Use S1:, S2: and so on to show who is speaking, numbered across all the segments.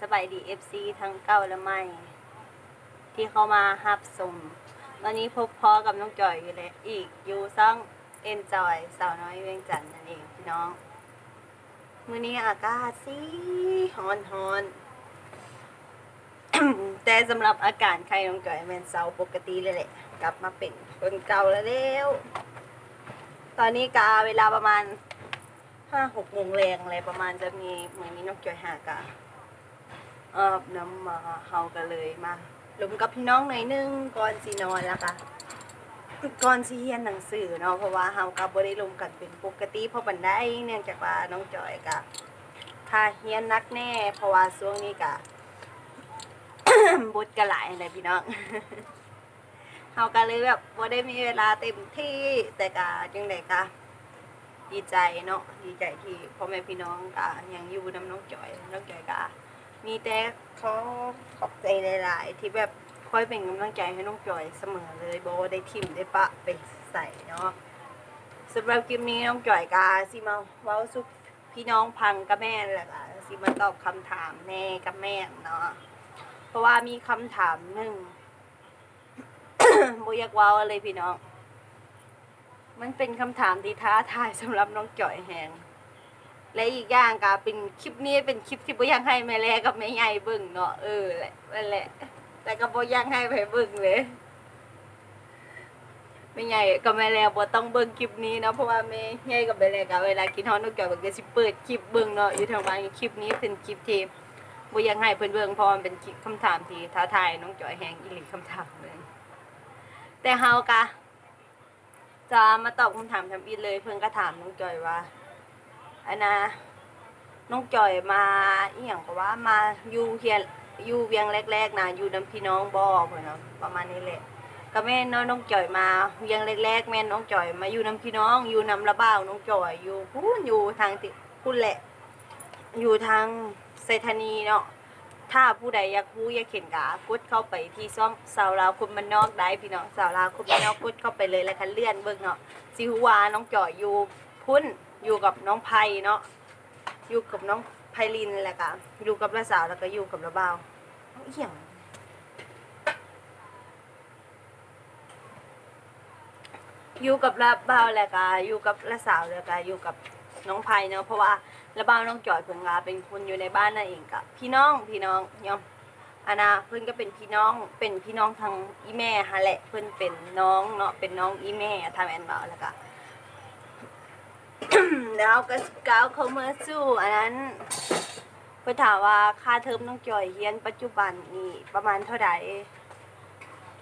S1: สบายดีเอฟซีทั้งเก่าและใหม่ ที่เข้ามาฮับสมตอนนี้พบพ่อกับน้องจอยอยู่เลยอีกอยู่ซ่องเอ็นจอยสาวน้อยเวียงจันทน์นั่นเองพี่น้องมื้อนี้อากาศสิฮอนฮอนแต่สำหรับอาการไข้น้องจอยแมนเซาปกติเลยแหละ กลับมาเป็นคนเก่าแล้วเร็วตอนนี้กาเวลาประมาณห้าหกโมงแรงอะไรประมาณจะมีเหมือนนี้นกจอยหากะ เอาบน้ำมาเฮากันเลยมาลมกับพี่น้องหน่อยนึงก่อนสีนอนแล้วค่ะก่อนสีเรียนหนังสือเนาะเพราะว่าเฮากับบ่ได้ลมกันเป็นปกติเพราะบันไดเนื่องจากว่าน้องจอยกะค่าเฮียนนักแน่ เพราะว่าช่วงนี้กะบุตรกะหลายเลยพี่น้องเฮาก็เลยแบบบ่ได้มีเวลาเต็มที่แต่กะจังไดกะดีใจเนาะดีใจที่พ่อแม่พี่น้องกะยังอยู่นำน้องจอยน้องจอยกะ มีแต่เขอขอบใจหลาย ๆ ที่แบบคอยเป็นกำลังใจให้น้องจอยเสมอเลยโบได้ทิมได้ปะไปใส่เนาะสำหรับคลิปนี้น้องจอยกาสิมาเว้าสุขพี่น้องพังกับแม่แหละกะสิมาตอบคำถามแน่กับแม่เนาะเพราะว่ามีคำถามหนึ่งโบอยากว้าวเลยพี่น้อง มันเป็นคำถามที่ท้าทายสำหรับน้องจ่อยแหง และอีกอย่างก็เป็นคลิปนี้เป็นคลิปที่บ่อยากให้แม่แลกับแม่ใหญ่เบิ่งเนาะเออแหละนั่นแหละ แต่ก็บ่อยากให้ไปเบิ่งเลยแม่ใหญ่กับแม่แลบ่ต้องเบิ่งคลิปนี้เนาะเพราะว่าแม่ใหญ่กับแม่แลก็เวลากินฮอดน้องจ่อยเพิ่นก็สิเปิดคลิปเบิ่งเนาะอยู่ทางบ้านคลิปนี้เป็นคลิปที่บ่อยากให้เพิ่นเบิ่งเพราะมันเป็นคลิปคำถามที่ท้าทายน้องจอยแหงอีหลีคำถามเลยแต่เฮาก็จะมาตอบคำถามทำอินเลยเพิ่งก็ถามน้องจอยว่า อันนะน้องจอยมาอีหยังก็ว่ามาอยู่เฮียอยู่เวียงแรกๆนะอยู่น้ำพี่น้องบ่เพิ่นเนาะประมาณนี้แหละก็แม่นเนาะน้องจอยมาเวียงแรกๆแม่น้องจอยมาอยู่น้ำพี่น้องอยู่น้ำระบ้าวน้องจอยอยู่พูนอยู่ทางติพูนแหละ อยู่ทางไซธานีเนาะถ้าผู้ใดอยากรู้อยากเห็นกากดเข้าไปที่ช่องสาวลาวคนมันนอกได้พี่น้องสาวลาวคนมันนอกกดเข้าไปเลยแล้วคันเลื่อนเบิ่งเนาะซิฮวาน้องจ่อยอยู่พุ่น อยู่กับน้องไพเนาะอยู่กับน้องไพลินแหละกะอยู่กับละสาวแล้วก็อยู่กับละบ่าวเอาเอี่ยงอยู่กับละบ่าวแล้วก็อยู่กับละสาวแล้วก็อยู่กับน้องไพเนาะเพราะว่าแล้วบ้านน้องจอยเพิ่นก็เป็นคนอยู่ในบ้านนั่นเองกับพี่น้องพี่น้องยอมอานาเพิ่อนก็เป็นพี่น้องเป็นพี่น้องทางอีแม่ฮะแหละเพิ่อนเป็นน้องเนาะเป็นน้องอีแม่ทำแอนบ่าวแล้วก็ แล้วก็ก้าวเข้ามาสู่อันนั้นเพิ่นถามว่าค่าเทอมน้องจอยเรียนปัจจุบันนี่ประมาณเท่าใด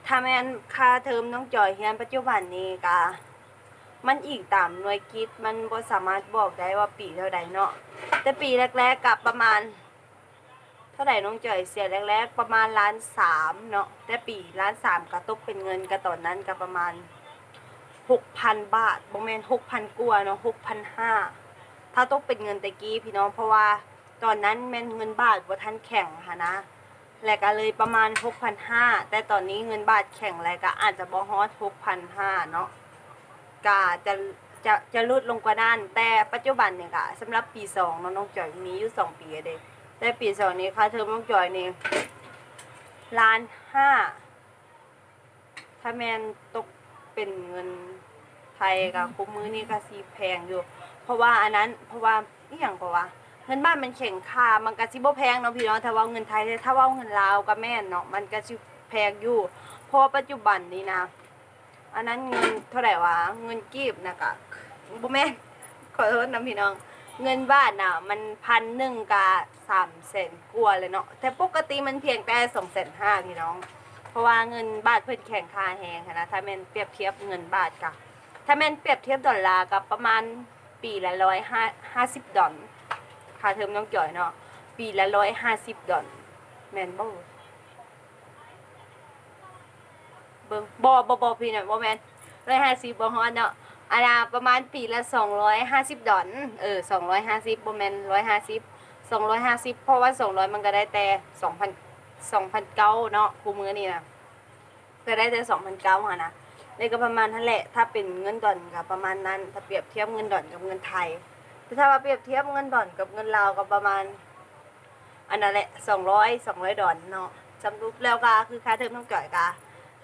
S1: ถ้าแม่นค่าเทอมน้องจอยเรียนปัจจุบันนี่ก็มันอีกตามหน่วยกิจมันบ่สามารถบอกได้ว่าปีเท่าใดเนาะแต่ปีแรกๆกับประมาณ เท่าไหร่น้องจ่อยเสียแรกๆประมาณล้านสามเนาะแต่ปีล้านสามก็ตกเป็นเงินก็ตอนนั้นก็ประมาณ หกพันบาทบ่แม่นหกพันกว่าเนาะหกพันห้าถ้าตกเป็นเงินตะกี้พี่น้องเพราะว่าตอนนั้นแม่นเงินบาทบ่ทันแข็งค่ะนะแล้วก็เลยประมาณหกพันห้าแต่ตอนนี้เงินบาทแข็งแล้วก็อาจจะบ่ฮอดหกพันห้าเนาะก็จะจะจะลดลงกว่านั้นแต่ปัจจุบันเนี่ยค่ะสำหรับปีสองเนาะน้องจอยมีอยู่สองปีเด็แต่ปีสองนี้ค่าเทอมน้องจอยนี่ล้านห้าถ้าแมนตกเป็นเงิน ไทยกับคุมมือนี่ก็สีแพงอยู่ เพราะว่าอันนั้นเพราะว่าอย่างเพราะว่าเงินบ้านมันแข็งค่ามันก็สิบ่แพงเนาะพี่น้องถ้าว่าเงินไทยถ้าว่าเงินลาวก็แม่นเนาะมันก็สิแพงอยู่เพราะว่าปัจจุบันนี้นะ อันนั้นเงินเท่าไหร่วะเงินกีบนะกะบ่แม่นขอโทษนะพี่น้อง เงินบาทน่ะ มันพันหนึ่งกะสามแสนกว่าเลยเนาะแต่ปกติมันเพียงแต่สองแสนห้าพี่น้อง เพราะว่าเงินบาทเพิ่นแข่งค่าแฮงนะถ้าแม่นเปรียบเทียบเงินบาทกะ ถ้าแม่นเปรียบเทียบดอลลาร์กับประมาณปีละร้อยห้าห้าสิบดอลค่าเทอมน้องจ่อยเนาะปีละร้อยห้าสิบดอลแมนบ่เบิ่งบ่บ่บ่พี่น่ะบ่แมนร้อยห้าสิบบ่ฮอดเนาะอันน่ะประมาณปีละสองร้อยห้าสิบดอลเออสองร้อยห้าสิบบ่แมนร้อยห้าสิบสองร้อยห้าสิบเพราะว่าสองร้อยมันก็ได้แต่สองพันสองพันเก้าเนาะคูมือนี่นะก็ได้แต่สองพันเก้าค่ะนะ นี่ก็ประมาณนั่นแหละ ถ้าเป็นเงินดอลก็ประมาณนั้น ถ้าเปรียบเทียบเงินดอลกับเงินไทยแต่ถ้าว่าเปรียบเทียบเงินดอลกับเงินลาวก็ประมาณ อันนั้นแหละสองร้อยสองร้อยดอลเนาะสำรุปแล้วก็คือค่าเทอมน้องจ่อยก็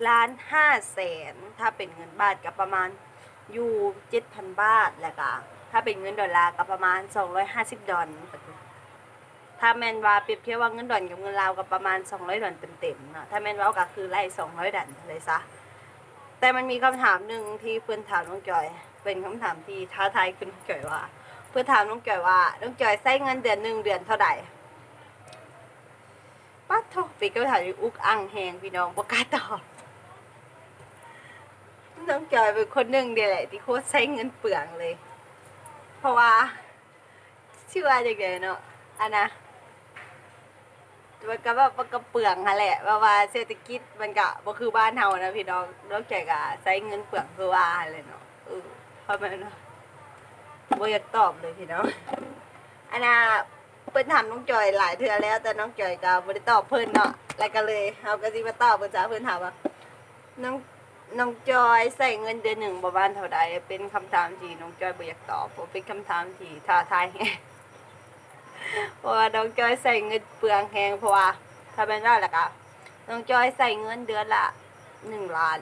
S1: ล้านห้าแสนถ้าเป็นเงินบาทก็ประมาณอยู่เจ็ดพันบาทแหละก็ถ้าเป็นเงินดอลลาร์ก็ประมาณสองร้อยห้าสิบดอลถ้าแมนว่าเปรียบเทียบว่าเงินดอลกับเงินลาวก็ประมาณสองร้อยดอลเต็มๆเนาะถ้าแมนว่าก็คือไล่สองร้อยดอลเลยซะ แต่มันมีคำถามหนึ่งที่เพื่อนถามน้องจอย เป็นคำถามที่ท้าทายคุณน้องจอยว่า เพื่อนถามน้องจอยว่าน้องจอยใช้เงินเดือนหนึ่งเดือนเท่าไหร่ป้าโทปีก็ถามอยู่อุกอังแหงพี่น้องบกล้าศตอบน้องจอยเป็นคนหนึ่งเดียวแหละที่โคตรใช้เงินเปลืองเลย เพราะว่าชื่อว่าอย่างไรเนาะอันนะ มันก็แบบมันก็เปลืองฮะแหละว่าว่าเศรษฐกิจมันก็บ่คือบ้านเฮานะพี่น้องนอกจากก็ใช้เงินเปลืองคือว่าเลยเนาะเออเพราะมันเนาะบ่อยากตอบเลยพี่น้องอันน่ะเพิ่นถามน้องจอยหลายเทื่อแล้ว แต่น้องจอยก็บ่ได้ตอบเพิ่นเนาะแล้วก็เลยเฮาก็สิมาตอบเพิ่นจ้าเพิ่นถามว่าน้องน้องจอยใส่เงินเดือนหนึ่งประมาณเท่าใดเป็นคำถามที่น้องจอยบ่อยากตอบเพราะเป็นคำถามที่ท้าทายแฮง เพราะว่าน้องจอยใส่เงินเปลืองแหงเพราะว่าถ้าเป็นว่าแล้วก็น้องจอยใส่เงินเดือนละหนึ่งล้าน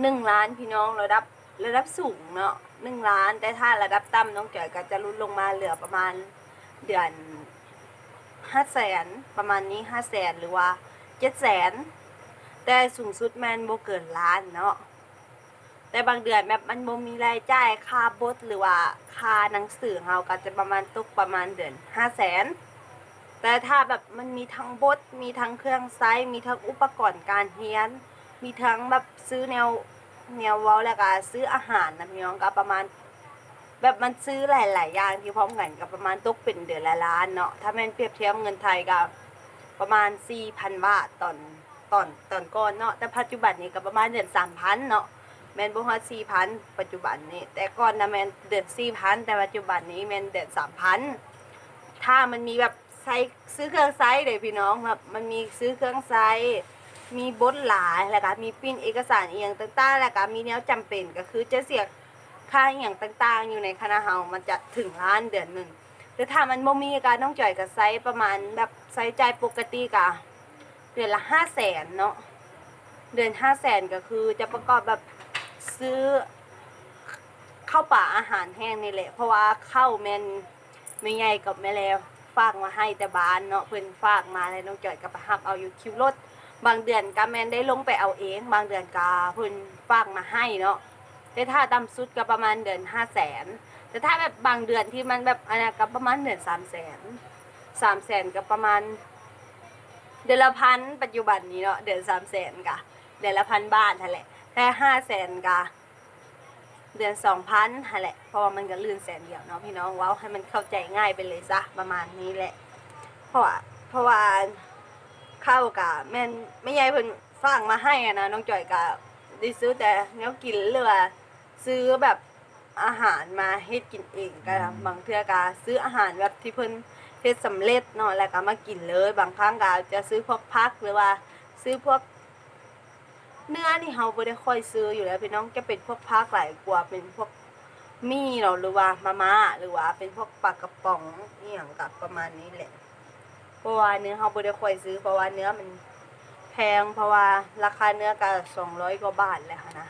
S1: หนึ่งล้านพี่น้องระดับระดับสูงเนาะหนึ่งล้านแต่ถ้าระดับต่ำน้องจอยก็จะลดลงมาเหลือประมาณเดือนห้าแสนประมาณนี้ห้าแสนหรือว่าเจ็ดแสนแต่สูงสุดแมนโบเกินล้านเนาะ แต่บางเดือนแบบมันบ่มีรายจ่ายค่าบทหรือว่าค่าหนังสือเฮาก็จะประมาณตกประมาณเดือนห้าแสนแต่ถ้าแบบมันมีทั้งบทมีทั้งเครื่องไซส์มีทั้งอุปกรณ์การเรียน มีทั้งแบบซื้อแนวแนวเว้าแล้วก็ซื้ออาหารนะพี่น้องก็ประมาณ แบบมันซื้อหลาย ๆ อย่างที่พร้อมกันก็ประมาณตกเป็นเดือนละล้านเนาะถ้าแม่นเปรียบเทียบเงินไทยก็ประมาณ4,000บาทตอนตอนตอนก่อนเนาะแต่ปัจจุบันนี้ก็ประมาณเดือน3,000เนาะ แมนบ่ฮอดสี่พันปัจจุบันนี้ แต่ก่อนนะแมนเดือนสี่พันแต่ปัจจุบันนี้แมนเดือนสามพันถ้ามันมีแบบไซส์ซื้อเครื่องไซส์เลยพี่น้องแบบมันมีซื้อเครื่องไซส์มีบทหลายแล้วก็มีปิ้นเอกสารเอียงต่างๆแล้วก็มีแนวจำเป็นก็คือจะเสียค่าอหย่างต่างๆ อยู่ในคณะเฮามันจะถึงล้านเดือนหนึ่งแต่ถ้ามันบ่มีการต้องจ่ายกับไซส์ประมาณแบบไซส์ใจปกติกะเดือนละห้าแสนเนาะเดือนห้าแสนก็คือจะประกอบแบบ ซื้อข้าวป่าอาหารแห้งนี่แหละ เพราะว่าข้าวแมนไม่ใหญ่กับแม่แล้วฝากมาให้แต่บ้านเนาะเพิ่อนฝากมาแล้วน้องจอยกับประหับเอาอยู่คิวรถบางเดือนก็แมนได้ลงไปเอาเอง บางเดือนก็เพิ่อนฝากมาให้เนาะแต่ถ้าต่ำสุดก็ประมาณเดือนห้าแสนแต่ถ้าแบบบางเดือนที่มันแบบอันนั้นก็ประมาณเดือนสามแสนสามแสนก็ประมาณ เดือนละพันปัจจุบันนี้เนาะเดือนสามแสนกะเดือนละพันบาทนั่นแหละ แค่ห้าแสนกะเดือนสองพันฮะแหละ เพราะว่ามันก็ลื่นแสนเดียวเนาะพี่น้องเว้าให้มันเข้าใจง่ายไปเลยซะประมาณนี้แหละ เพราะว่าเพราะว่าเข้ากะแม่นไม่ใหญ่เพิ่นฝากมาให้อะนะน้องจ่อยกะได้ซื้อแต่แนวกินหรือว่าซื้อแบบอาหารมาเฮ็ดกินเองก็บางเทื่อกะซื้ออาหารแบบที่เพิ่นเฮ็ดสำเร็จเนาะแล้วก็มากินเลย บางครั้งก็จะซื้อพวกพักหรือว่า ซื้อพวก เนื้อนี่เฮาบ่ได้ค่อยซื้ออยู่แล้วพี่น้องจะเป็นพวกผักหลายกว่าเป็นพวกมี่เนาหรือว่ามาม่าหรือว่าเป็นพวกปลากระป๋องอีหยังกับประมาณนี้แหละ เพราะว่าเนื้อเฮาบ่ได้ค่อยซื้อ เพราะว่าเนื้อมันแพงเพราะว่าราคาเนื้อก็200กว่าบาทแหละค่ะนะ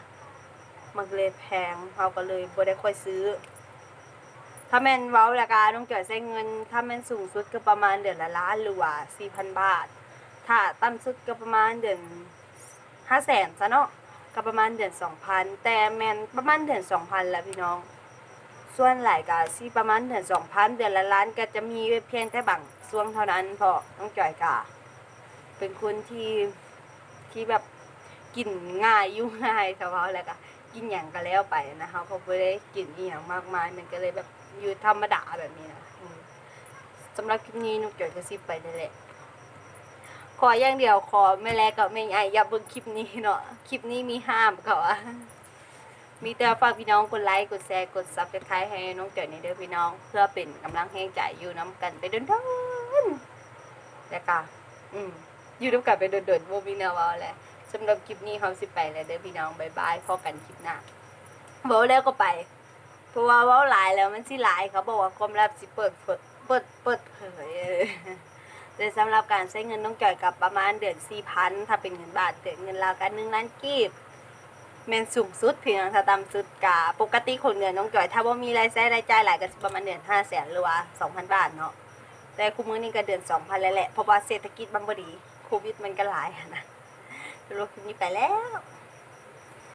S1: มันเลยแพงเฮาก็เลยบ่ได้ค่อยซื้อ ถ้าแม่นเว้าราคาต้องจ่ายใช้เงิน ถ้าแม่นสูงสุดก็ประมาณเดือนละล้านหรือว่า4,000บาท ถ้าต่ำสุดก็ประมาณเดือน ห้าแสนซะเนาะก็ประมาณเดือนสองพันแต่แมนประมาณเดือนสองพันแล้วพี่น้อง ส่วนหลายก็สิประมาณเดือนสองพันเดือนละล้านก็จะมีเพียงแค่บางช่วงเท่านั้นพราะน้องจ่อยกะเป็นคนที่ที่แบบกินง่ายยู่งง่ายเฉพาะแล้วก็กินอย่างก็แล้วไปนะคะเขาไม่ได้กินอีหยังมากมาย มันก็เลยแบบอยู่ธรรมดาแบบนี้นะสำหรับคลิปนี้น้องจอยก็สิไปนั่นแหละ ขออย่างเดียวขอไม่แลกับไม่ใหญ่อย่าเบิ่งคลิปนี้เนาะคลิปนี้มีห้ามเขาอะมีแต่ฝากพี่น้องกดไลค์กดแชร์กดซับสไครต์ให้น้องเจอในเด้อพี่น้อง เพื่อเป็นกำลังแห่งใจอยู่น้ำกันไปเดินๆแล้วก็อืมอยู่น้ำกันไปเดินๆบ่มีแนวเว้าแหละสำหรับคลิปนี้เฮาสิไปแล้วเด้อพี่น้องบายบายพบกันคลิปหน้าเว้าแล้วก็ไปเพราะว่าว้าหลายแล้วมันสิหลายเขาบอกว่าความลับสิเปิดเผยเปิดเปิดเผย เออแต่สำหรับการใช้เงินน้องจอยกับประมาณเดือนสี่พันถ้าเป็นเงินบาทเดือนเงินลาวกันหนึ่งล้านกีบแมนสูงสุดเพียงถ้าต่ำสุดกาปกติคนเงินน้องจอย ถ้าว่ามีรายใช้รายจ่ายหลายก็ประมาณเดือนห้าแสนหรือว่าสองพันบาทเนาะแต่คุมื้อนี้ก็เดือนสองพันแล้วแหละเพราะว่าเศรษฐกิจมันบ่ดีโควิดมันก็หลายอะนะรถคลิปนี้ไปแล้ว